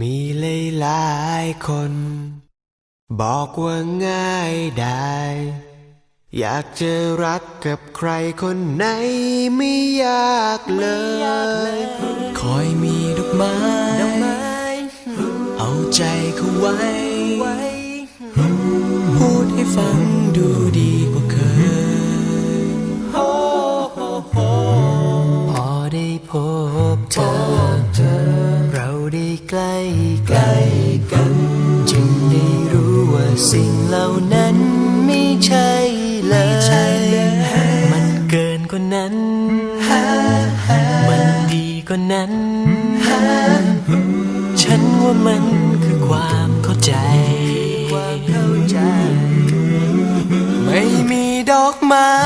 มีหลายหลายๆคน บอกว่าง่ายได้ อยากจะรักกับใครคนไหนไม่ยากเลย คอยมีดอกไม้ เอาใจเขาไว้ พูดให้ฟังดูดีกว่าเคยพอได้พบเธอ สิ่งเหล่านั้นไม่ใช่เลย มันเกินกว่านั้น มันดีกว่านั้น ฉันว่ามันคือความเข้าใจ ไม่มีดอกไม้ไม่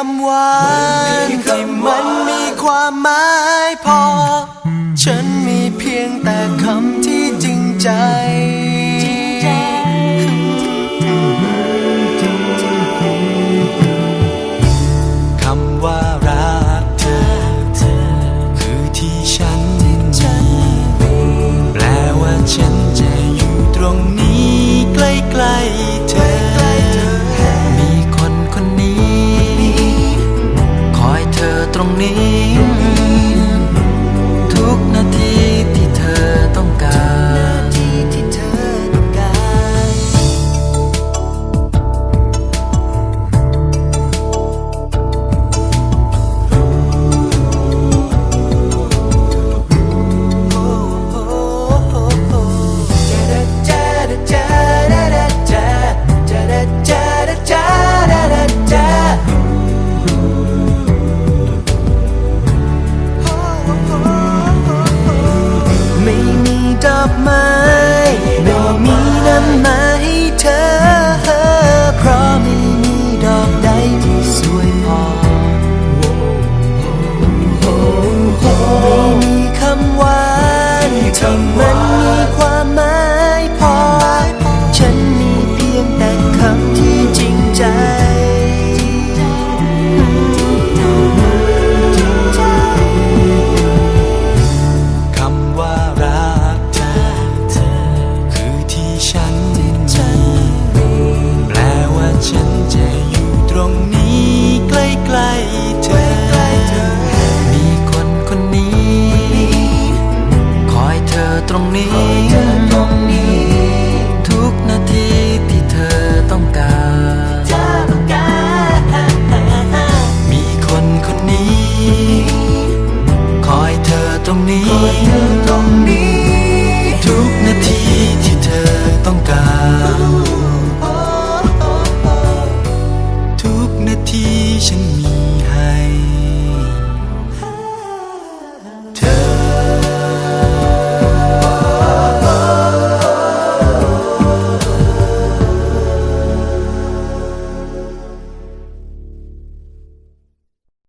มีคำหวานที่มันมีความหมายพอ ฉันมีเพียงแต่คำที่จริงใจ ตรงนี้ ทุกนาทีที่เธอต้องการ มีคนคนนี้ คอยเธอตรงนี้